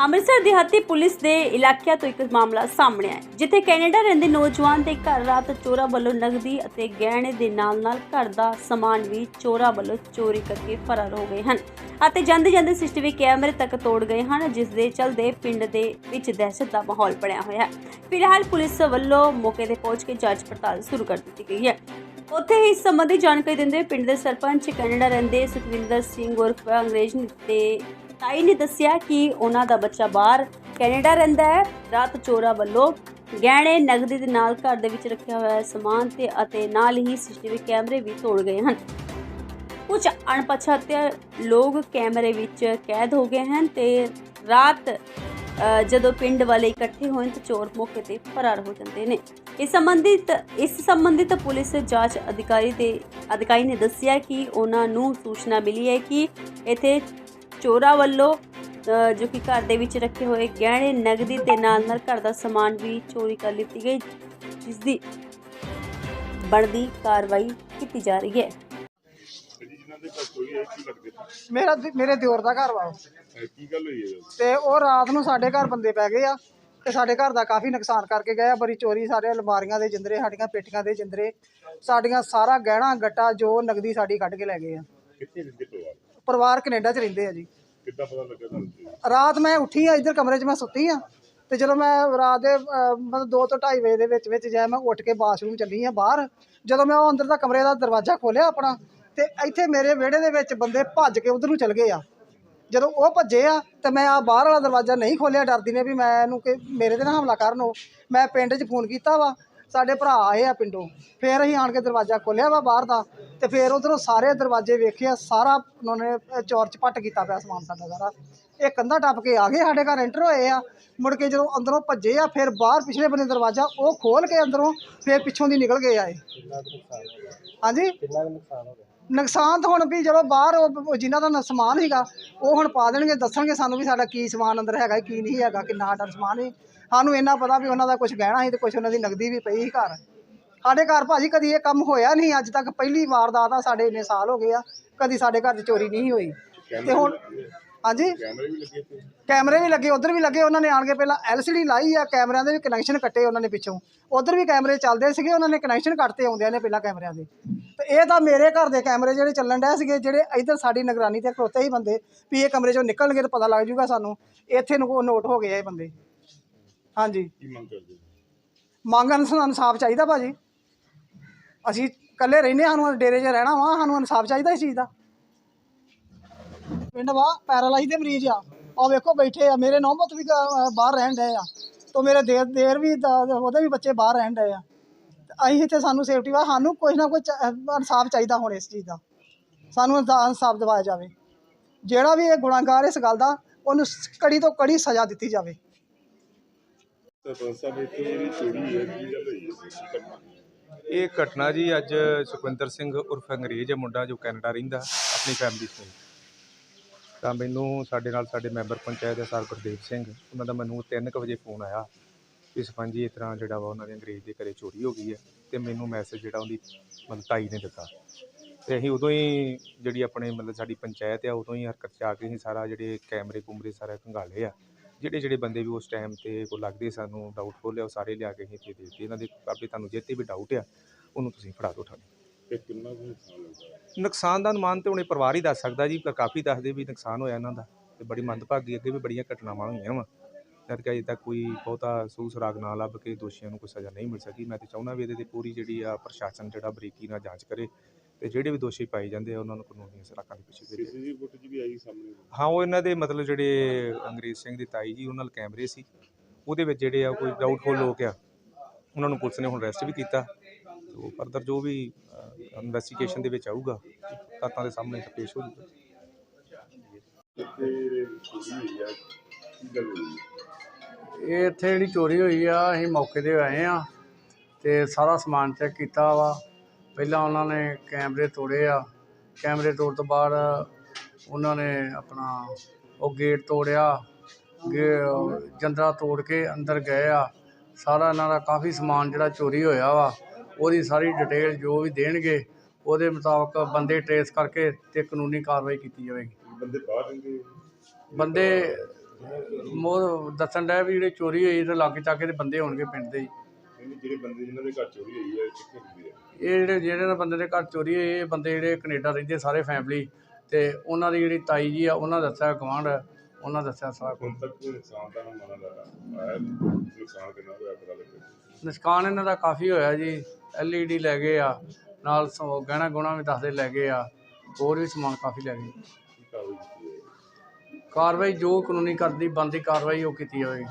ਅੰਮ੍ਰਿਤਸਰ ਦਿਹਾਤੀ ਪੁਲਿਸ ਦੇ ਇਲਾਕਿਆਂ ਤੋਂ ਇੱਕ ਮਾਮਲਾ ਸਾਹਮਣੇ ਆਇਆ, ਜਿੱਥੇ ਕੈਨੇਡਾ ਰਹਿੰਦੇ ਨੌਜਵਾਨ ਦੇ ਘਰ ਰਾਤ ਚੋਰਾਂ ਵੱਲੋਂ ਨਗਦੀ ਅਤੇ ਗਹਿਣੇ ਦੇ ਨਾਲ-ਨਾਲ ਘਰ ਦਾ ਸਮਾਨ ਵੀ ਚੋਰਾਂ ਵੱਲੋਂ ਚੋਰੀ ਕਰਕੇ ਫਰਾਰ ਹੋ ਗਏ ਹਨ ਅਤੇ ਜਾਂਦੇ ਜਾਂਦੇ ਸੀਸੀਟੀਵੀ ਕੈਮਰੇ ਤੱਕ ਤੋੜ ਗਏ ਹਨ, ਜਿਸ ਦੇ ਚਲਦੇ ਪਿੰਡ ਦੇ ਵਿੱਚ ਦਹਿਸ਼ਤ ਦਾ ਮਾਹੌਲ ਬਣਿਆ ਹੋਇਆ ਹੈ। ਫਿਲਹਾਲ ਪੁਲਿਸ ਵੱਲੋਂ ਮੌਕੇ ਤੇ ਪਹੁੰਚ ਕੇ ਜਾਂਚ ਪੜਤਾਲ ਸ਼ੁਰੂ ਕਰ ਦਿੱਤੀ ਗਈ ਹੈ। ਉੱਥੇ ਹੀ ਇਸ ਸੰਬੰਧੀ ਜਾਣਕਾਰੀ ਦਿੰਦੇ ਹੋਏ ਪਿੰਡ ਦੇ ਸਰਪੰਚ ਕੈਨੇਡਾ ਰਹਿੰਦੇ ਸੁਖਵਿੰਦਰ ਸਿੰਘ ਉਰਫ, ਅੰਗਰੇਜ਼ ਤੇ ਤਾਈ ਨੇ ਦੱਸਿਆ ਕਿ ਉਹਨਾਂ ਦਾ ਬੱਚਾ ਬਾਹਰ ਕੈਨੇਡਾ ਰਹਿੰਦਾ ਹੈ। ਰਾਤ ਚੋਰਾਂ ਵੱਲੋਂ ਗਹਿਣੇ ਨਗਦੀ ਦੇ ਨਾਲ ਘਰ ਦੇ ਵਿੱਚ ਰੱਖਿਆ ਹੋਇਆ ਸਮਾਨ ਤੇ ਅਤੇ ਨਾਲ ਹੀ ਸੀਸੀਟੀਵੀ ਕੈਮਰੇ ਵੀ ਤੋੜ ਗਏ ਹਨ। ਕੁਝ ਅਣਪਛਾਤੇ ਲੋਕ ਕੈਮਰੇ ਵਿੱਚ ਕੈਦ ਹੋ ਗਏ ਹਨ ਤੇ ਰਾਤ ਜਦੋਂ ਪਿੰਡ ਵਾਲੇ ਇਕੱਠੇ ਹੋਏ ਤਾਂ ਚੋਰ ਮੌਕੇ ਤੇ ਫਰਾਰ ਹੋ ਜਾਂਦੇ ਨੇ। ਇਸ ਸੰਬੰਧਿਤ ਇਸ ਸੰਬੰਧਿਤ ਪੁਲਿਸ ਜਾਂਚ ਅਧਿਕਾਰੀ ਦੇ ਅਧਿਕਾਰੀ ਨੇ ਦੱਸਿਆ ਕਿ ਉਹਨਾਂ ਨੂੰ ਸੂਚਨਾ ਮਿਲੀ ਹੈ ਕਿ ਇੱਥੇ ਚੋਰਾਂ ਵੱਲੋਂ ਜੋ ਕਿ ਘਰ ਦੇ ਵਿੱਚ ਰੱਖੇ ਹੋਏ ਗਹਿਣੇ ਨਗਦੀ ਦੇ ਨਾਲ ਨਾਲ ਘਰ ਦਾ ਸਮਾਨ ਵੀ ਚੋਰੀ ਕਰ ਲਿੱਤੀ ਗਈ ਜਿਸ ਦੀ ਬਣਦੀ ਕਾਰਵਾਈ ਕੀਤੀ ਜਾ ਰਹੀ ਹੈ? ਮੇਰਾ ਮੇਰੇ ਦਿਓਰ ਦਾ ਘਰ ਵਾ ਕੀ ਗੱਲ ਹੋਈ ਹੈ ਤੇ ਉਹ ਰਾਤ ਨੂੰ ਸਾਡੇ ਘਰ ਬੰਦੇ ਪੈ ਗਏ ਆ ਤੇ ਸਾਡੇ ਘਰ ਦਾ ਕਾਫੀ ਨੁਕਸਾਨ ਕਰਕੇ ਗਏ ਆ ਬੜੀ ਚੋਰੀ ਸਾਰੇ ਅਲਮਾਰੀਆਂ ਦੇ ਜਿੰਦਰੇ ਸਾਡੀਆਂ ਪੇਟੀਆਂ ਦੇ ਜਿੰਦਰੇ ਸਾਡੀਆਂ ਸਾਰਾ ਗਹਿਣਾ ਗੱਟਾ ਜੋ ਨਗਦੀ ਸਾਡੀ ਕੱਢ ਕੇ ਲੈ ਗਏ ਆ। ਪਰਿਵਾਰ ਕੈਨੇਡਾ 'ਚ ਰਹਿੰਦੇ ਆ ਜੀ। ਕਿੱਦਾਂ ਪਤਾ ਲੱਗਾ ਤੁਹਾਨੂੰ ਜੀ? ਰਾਤ ਮੈਂ ਉੱਠੀ ਆ ਇੱਧਰ ਕਮਰੇ 'ਚ ਮੈਂ ਸੁੱਤੀ ਆ ਤੇ ਜਦੋਂ ਮੈਂ ਰਾਤ ਦੇ ਅਹ, ਮਤਲਬ 2 ਤੋਂ 2:30 ਵਜੇ ਦੇ ਵਿੱਚ ਵਿੱਚ ਜੈ ਮੈਂ ਉੱਠ ਕੇ ਬਾਥਰੂਮ ਚੱਲੀ ਆ ਬਾਹਰ ਜਦੋਂ ਮੈਂ ਉਹ ਅੰਦਰ ਦਾ ਕਮਰੇ ਦਾ ਦਰਵਾਜ਼ਾ ਖੋਲ੍ਹਿਆ ਆਪਣਾ ਤੇ ਇੱਥੇ ਮੇਰੇ ਵਿਹੜੇ ਦੇ ਵਿੱਚ ਬੰਦੇ ਭੱਜ ਕੇ ਉਧਰ ਨੂੰ ਚਲ ਗਏ ਆ। ਜਦੋਂ ਉਹ ਭੱਜੇ ਆ ਤੇ ਮੈਂ ਆ ਬਾਹਰ ਵਾਲਾ ਦਰਵਾਜ਼ਾ ਨਹੀਂ ਖੋਲ੍ਹਿਆ ਡਰਦੀ ਨੇ ਵੀ ਮੈਂ ਇਹਨੂੰ ਕਿ ਮੇਰੇ ਤੇ ਨਾ ਹਮਲਾ ਕਰਨ ਉਹ। ਮੈਂ ਪਿੰਡ 'ਚ ਫੋਨ ਕੀਤਾ ਵਾ ਸਾਡੇ ਭਰਾ ਆਏ ਆ ਪਿੰਡੋਂ। ਫੇਰ ਅਸੀਂ ਆਣ ਕੇ ਦਰਵਾਜ਼ਾ ਖੋਲ੍ਹਿਆ ਵਾ ਬਾਹਰ ਦਾ ਤੇ ਫੇਰ ਉਧਰੋਂ ਸਾਰੇ ਦਰਵਾਜ਼ੇ ਵੇਖਿਆ ਸਾਰਾ ਉਹਨਾਂ ਨੇ ਚੋਰ ਚਪੱਟ ਕੀਤਾ ਪਿਆ ਸਮਾਨ ਸਾਡਾ ਸਾਰਾ। ਇਹ ਕੰਧਾ ਟੱਪ ਕੇ ਆ ਗਏ ਸਾਡੇ ਘਰ ਐਂਟਰ ਹੋਏ ਆ। ਮੁੜ ਕੇ ਜਦੋਂ ਅੰਦਰੋਂ ਭੱਜੇ ਆ ਫਿਰ ਬਾਹਰ ਪਿਛਲੇ ਬੰਨੇ ਦਰਵਾਜ਼ਾ ਉਹ ਖੋਲ ਕੇ ਅੰਦਰੋਂ ਫਿਰ ਪਿੱਛੋਂ ਦੀ ਨਿਕਲ ਗਏ ਆਏ ਹਾਂਜੀ? ਨੁਕਸਾਨ ਨੁਕਸਾਨ ਤਾਂ ਹੁਣ ਵੀ ਜਦੋਂ ਬਾਹਰ ਉਹ ਉਹ ਜਿਨ੍ਹਾਂ ਦਾ ਸਮਾਨ ਸੀਗਾ, ਉਹ ਹੁਣ ਪਾ ਦੇਣਗੇ, ਦੱਸਣਗੇ ਸਾਨੂੰ ਵੀ ਸਾਡਾ ਕੀ ਸਮਾਨ ਅੰਦਰ ਹੈਗਾ, ਕੀ ਨਹੀਂ ਹੈਗਾ, ਕਿੰਨਾ ਸਾਡਾ ਸਮਾਨ ਹੈ ਸਾਨੂੰ ਇੰਨਾ ਪਤਾ ਵੀ ਉਹਨਾਂ ਦਾ ਕੁਝ ਗਹਿਣਾ ਸੀ ਤੇ ਕੁਝ ਉਹਨਾਂ ਦੀ ਨਗਦੀ ਵੀ ਪਈ ਸੀ ਘਰ। ਸਾਡੇ ਘਰ ਭਾਜੀ ਕਦੀ ਇਹ ਕੰਮ ਹੋਇਆ ਨਹੀਂ, ਅੱਜ ਤੱਕ ਪਹਿਲੀ ਵਾਰਦਾਤ ਆ ਸਾਡੇ ਇੰਨੇ ਸਾਲ ਹੋ ਗਏ ਆ, ਕਦੀ ਸਾਡੇ ਘਰ 'ਚ ਚੋਰੀ ਨਹੀਂ ਹੋਈ। ਤੇ ਹੁਣ ਹਾਂਜੀ। ਕੈਮਰੇ ਵੀ ਲੱਗੇ ਉਧਰ ਵੀ ਲੱਗੇ ਉਹਨਾਂ ਨੇ ਆਣ ਕੇ ਪਹਿਲਾਂ ਐਲਸੀਡੀ ਲਾਈ ਆ ਕੈਮਰਿਆਂ ਦੇ ਵੀ ਕਨੈਕਸ਼ਨ ਕੱਟੇ ਉਹਨਾਂ ਨੇ ਪਿੱਛੋਂ। ਉਧਰ ਵੀ ਕੈਮਰੇ ਚੱਲਦੇ ਸੀਗੇ ਉਹਨਾਂ ਨੇ ਕਨੈਕਸ਼ਨ ਕੱਟਤੇ ਆਉਂਦਿਆਂ ਨੇ ਪਹਿਲਾਂ ਕੈਮਰਿਆਂ ਦੇ। ਤੇ ਇਹ ਤਾਂ ਮੇਰੇ ਘਰ ਦੇ ਕੈਮਰੇ ਜਿਹੜੇ ਚੱਲਣ ਡਏ ਸੀਗੇ ਜਿਹੜੇ ਇੱਧਰ ਸਾਡੀ ਨਿਗਰਾਨੀ ਤੇ ਖਲੋਤੇ ਹੀ ਬੰਦੇ ਵੀ ਇਹ ਕਮਰੇ ਚੋਂ ਨਿਕਲਣਗੇ ਤਾਂ ਪਤਾ ਲੱਗ ਜੂਗਾ ਸਾਨੂੰ। ਇੱਥੇ ਨੂੰ ਨੋਟ ਹੋ ਗਏ ਇਹ ਬੰਦੇ। ਹਾਂਜੀ? ਮੰਗਣ ਸਾਨੂੰ ਇਨਸਾਫ ਚਾਹੀਦਾ ਭਾਜੀ। ਅਸੀਂ ਇਕੱਲੇ ਰਹਿੰਦੇ ਹਾਂ, ਸਾਨੂੰ ਡੇਰੇ 'ਚ ਰਹਿਣਾ ਵਾ ਸਾਨੂੰ ਇਨਸਾਫ ਚਾਹੀਦਾ ਇਸ ਚੀਜ਼ ਦਾ। ਪਿੰਡ ਵਾ ਪੈਰਾਲਾਈਜ਼ ਦੇ ਮਰੀਜ਼ ਆ। ਆ ਵੇਖੋ ਬੈਠੇ ਆ ਮੇਰੇ ਨੌਬਤ ਵੀ ਬਾਹਰ ਰਹਿਣ ਡਏ ਆ। ਤੋਂ ਮੇਰੇ ਦੇਰ ਦੇਰ ਵੀ ਦ- ਉਹਦੇ ਵੀ ਬੱਚੇ ਬਾਹਰ ਰਹਿਣ ਡਏ ਆ। ਤੇ ਅਸੀਂ ਇੱਥੇ ਸਾਨੂੰ ਸੇਫਟੀ ਵਾ ਸਾਨੂੰ ਕੁਝ ਨਾ ਕੁਝ ਇਨਸਾਫ ਚਾਹੀਦਾ ਹੁਣ ਇਸ ਚੀਜ਼ ਦਾ। ਸਾਨੂੰ ਇਨਸਾ- ਇਨਸਾਫ ਦਿਵਾਇਆ ਜਾਵੇ। ਜਿਹੜਾ ਵੀ ਇਹ ਗੁਨਾਹਗਾਰ ਇਸ ਗੱਲ ਦਾ ਉਹਨੂੰ ਸ- ਕੜੀ ਤੋਂ ਕੜੀ ਸਜ਼ਾ ਦਿੱਤੀ ਜਾਵੇ। ਸਰਪੰਚ ਸਾਹਿਬ ਇੱਥੇ ਜਿਹੜੀ ਚੋਰੀ ਹੋਈ ਹੈ ਕੀ ਗੱਲ ਹੋਈ ਹੈ ਕੀ ਘਟਨਾ? ਇਹ ਘਟਨਾ ਜੀ ਅੱਜ ਸੁਖਵਿੰਦਰ ਸਿੰਘ ਉਰਫ ਅੰਗਰੇਜ਼ ਹੈ ਮੁੰਡਾ ਜੋ ਕੈਨੇਡਾ ਰਹਿੰਦਾ ਆਪਣੀ ਫੈਮਿਲੀ ਸਮੇਤ ਤਾਂ ਮੈਨੂੰ ਸਾਡੇ ਨਾਲ ਸਾਡੇ ਮੈਂਬਰ ਪੰਚਾਇਤ ਦੇ ਸਰ ਗੁਰਦੇਵ ਸਿੰਘ, ਉਹਨਾਂ ਦਾ ਮੈਨੂੰ 3:00 ਵਜੇ ਫੋਨ ਆਇਆ ਕਿ ਸਰਪੰਚ ਜੀ ਇਸ ਤਰ੍ਹਾਂ ਜਿਹੜਾ ਵਾ ਉਹਨਾਂ ਦੇ ਅੰਗਰੇਜ਼ ਦੇ ਘਰੇ ਚੋਰੀ ਹੋ ਗਈ ਹੈ ਤੇ ਮੈਨੂੰ ਮੈਸੇਜ ਜਿਹੜਾ ਉਹਦੀ ਮਤਲਬ ਤਾਈ ਨੇ ਦਿੱਤਾ। ਤੇ ਅਸੀਂ ਉਦੋਂ ਹੀ ਜਿਹੜੀ ਆਪਣੇ ਮਤਲਬ ਸਾਡੀ ਪੰਚਾਇਤ ਆ, ਉਦੋਂ ਹੀ ਹਰਕਤ 'ਚ ਆ ਕੇ ਅਸੀਂ ਸਾਰਾ ਜਿਹੜੇ ਕੈਮਰੇ ਕੁਮਰੇ ਸਾਰਾ ਖੰਗਾਲੇ ਆ। ਜਿਹੜੇ ਜਿਹੜੇ ਬੰਦੇ ਵੀ ਉਸ ਟਾਈਮ ਤੇ ਕੋ ਲੱਗਦੇ ਸਾਨੂੰ ਡਾਊਟਫੁਲ ਆ, ਉਹ ਸਾਰੇ ਲਿਆ ਕੇ ਅਸੀਂ ਇੱਥੇ ਦੇ ਦਿੱਤੇ। ਇਹਨਾਂ ਦੇ ਕਾਫੀ ਤੁਹਾਨੂੰ ਜਿੱਤੇ ਵੀ ਡਾਊਟ ਆ, ਉਹਨੂੰ ਤੁਸੀਂ ਫੜਾ ਦਿਓ ਠਾਣੇ ਤੇ ਕਿੰਨਾ ਕੁ ਨੁਕਸਾਨ ਹੋਇਆ? ਨੁਕਸਾਨ ਦਾ ਅਨੁਮਾਨ ਤੇ ਹੁਣੇ ਪਰਿਵਾਰ ਹੀ ਦੱਸ ਸਕਦਾ ਜੀ ਪਰ ਕਾਫੀ ਦੱਸਦੇ ਵੀ ਨੁਕਸਾਨ ਹੋਇਆ ਇਹਨਾਂ ਦਾ ਤੇ ਬੜੀ ਮੰਦਭਾਗੀ ਅੱਗੇ ਵੀ ਬੜੀਆਂ ਘਟਨਾਵਾਂ ਹੋਈਆਂ ਵਾ। ਜਦ ਕਿ ਅਜੇ ਤੱਕ ਕੋਈ ਬਹੁਤਾ ਸੂ ਸੁਰਾਗ ਨਾ ਲੱਭ ਕੇ ਦੋਸ਼ੀਆਂ ਨੂੰ ਕੋਈ ਸਜ਼ਾ ਨਹੀਂ ਮਿਲ ਸਕੀ। ਮੈਂ ਤੇ ਚਾਹੁੰਦਾ ਵੀ ਇਹਦੇ ਤੇ ਪੂਰੀ ਜਿਹੜੀ ਆ ਪ੍ਰਸ਼ਾਸਨ ਜਿਹੜਾ ਬਰੀਕੀ ਨਾਲ ਜਾਂਚ ਕਰੇ ਤੇ ਜਿਹੜੇ ਵੀ ਦੋਸ਼ੀ ਪਾਏ ਜਾਂਦੇ ਆ ਉਹਨਾਂ ਨੂੰ ਕਾਨੂੰਨੀ ਸਲਾਖਾਂ ਦੇ ਪਿੱਛੇ ਭੇਜੇ। ਸੀਸੀਟੀਵੀ ਫੁਟੇਜ ਵੀ ਆਈ ਸਾਹਮਣੇ। ਹਾਂ ਉਹ ਇਹਨਾਂ ਦੇ ਮਤਲਬ ਜਿਹੜੇ ਅੰਗਰੇਜ਼ ਸਿੰਘ ਦੀ ਤਾਈ ਜੀ ਉਹਨਾਂ ਨਾਲ ਕੈਮਰੇ ਸੀ। ਉਹਦੇ ਵਿੱਚ ਜਿਹੜੇ ਆ ਕੋਈ ਡਾਊਟਫੁਲ ਲੋਕ ਆ ਉਹਨਾਂ ਨੂੰ ਪੁਲਿਸ ਨੇ ਹੁਣ ਅਰੈਸਟ ਵੀ ਕੀਤਾ। ਉਹ ਫਰਦਰ ਜੋ ਵੀ ਇਨਵੈਸਟੀਗੇਸ਼ਨ ਦੇ ਵਿੱਚ ਆਊਗਾ, ਤੱਤਾਂ ਦੇ ਸਾਹਮਣੇ ਪੇਸ਼ ਹੋ ਜਾਊਗਾ। ਇਹ ਇੱਥੇ ਜਿਹੜੀ ਚੋਰੀ ਹੋਈ ਆ, ਅਸੀਂ ਮੌਕੇ ਤੇ ਆਏ ਆ ਤੇ ਸਾਰਾ ਸਮਾਨ ਚੈੱਕ ਕੀਤਾ ਵਾ। ਪਹਿਲਾਂ ਉਹਨਾਂ ਨੇ ਕੈਮਰੇ ਤੋੜੇ ਆ। ਕੈਮਰੇ ਤੋੜ ਤੋਂ ਬਾਅਦ ਉਹਨਾਂ ਨੇ ਆਪਣਾ ਉਹ ਗੇਟ ਤੋੜਿਆ। ਗੇ- ਜੰਦਰਾ ਤੋੜ ਕੇ ਅੰਦਰ ਗਏ ਆ। ਸਾਰਾ ਇਹਨਾਂ ਦਾ ਕਾਫੀ ਸਮਾਨ ਜਿਹੜਾ ਚੋਰੀ ਹੋਇਆ ਵਾ। ਉਹਦੀ ਸਾਰੀ ਡਿਟੇਲ ਜੋ ਵੀ ਦੇਣਗੇ ਉਹਦੇ ਮੁਤਾਬਕ ਬੰਦੇ ਟਰੇਸ ਕਰਕੇ ਤੇ ਕਾਨੂੰਨੀ ਕਾਰਵਾਈ ਕੀਤੀ ਜਾਵੇਗੀ। ਬੰਦੇ ਬਾਹਰ ਰਹਿੰਦੇ ਬੰਦੇ ਮੋਰ ਦੱਸਣ ਡਿਆ ਵੀ ਜਿਹੜੇ ਚੋਰੀ ਹੋਈ ਤੇ ਲਾਗੇ ਚਾਗੇ ਦੇ ਬੰਦੇ ਹੋਣਗੇ ਪਿੰਡ ਦੇ ਹੀ। ਜਿਹੜੇ ਬੰਦੇ ਜਿਨ੍ਹਾਂ ਦੇ ਘਰ ਚੋਰੀ ਹੋਈ ਹੈ ਇਹ ਕਿੱਥੇ ਹੁੰਦੇ ਆ? ਇਹ ਜਿਹੜੇ ਜਿਹੜੇ ਨਾ ਬੰਦੇ ਦੇ ਘਰ ਚੋਰੀ ਹੋਈ ਇਹ ਬੰਦੇ ਜਿਹੜੇ ਕੈਨੇਡਾ ਰਹਿੰਦੇ ਸਾਰੇ ਫੈਮਿਲੀ ਤੇ ਉਹਨਾਂ ਦੀ ਜਿਹੜੀ ਤਾਈ ਜੀ ਆ ਉਹਨਾਂ ਦੱਸਿਆ ਗਵਾਂਢ ਉਹਨਾਂ ਦੱਸਿਆ ਸਾਰਾ। ਹੁਣ ਤੱਕ ਕੋਈ ਨੁਕਸਾਨ ਦਾ ਨਾ ਮਨਾ ਲੱਗਾ ਆਇਆ ਨੁਕਸਾਨ ਕਿੰਨਾ ਹੋਇਆ ਪਤਾ ਲੱਗੇ ਨੁਕਸਾਨ ਇਹਨਾਂ ਦਾ ਕਾਫੀ ਹੋਇਆ ਜੀ ਐਲਈਡੀ ਲੈ ਗਏ ਆ ਨਾਲ ਸੋ ਗਹਿਣਾ ਗੁਣਾ ਵੀ ਦੱਸਦੇ ਲੈ ਗਏ ਆ ਹੋਰ ਵੀ ਸਮਾਨ ਕਾਫੀ ਲੈ ਗਏ। ਕਾਰਵਾਈ ਜੋ ਕਾਨੂੰਨੀ ਕਰਦੀ ਬੰਦੀ ਕਾਰਵਾਈ ਉਹ ਕੀਤੀ ਜਾਵੇਗੀ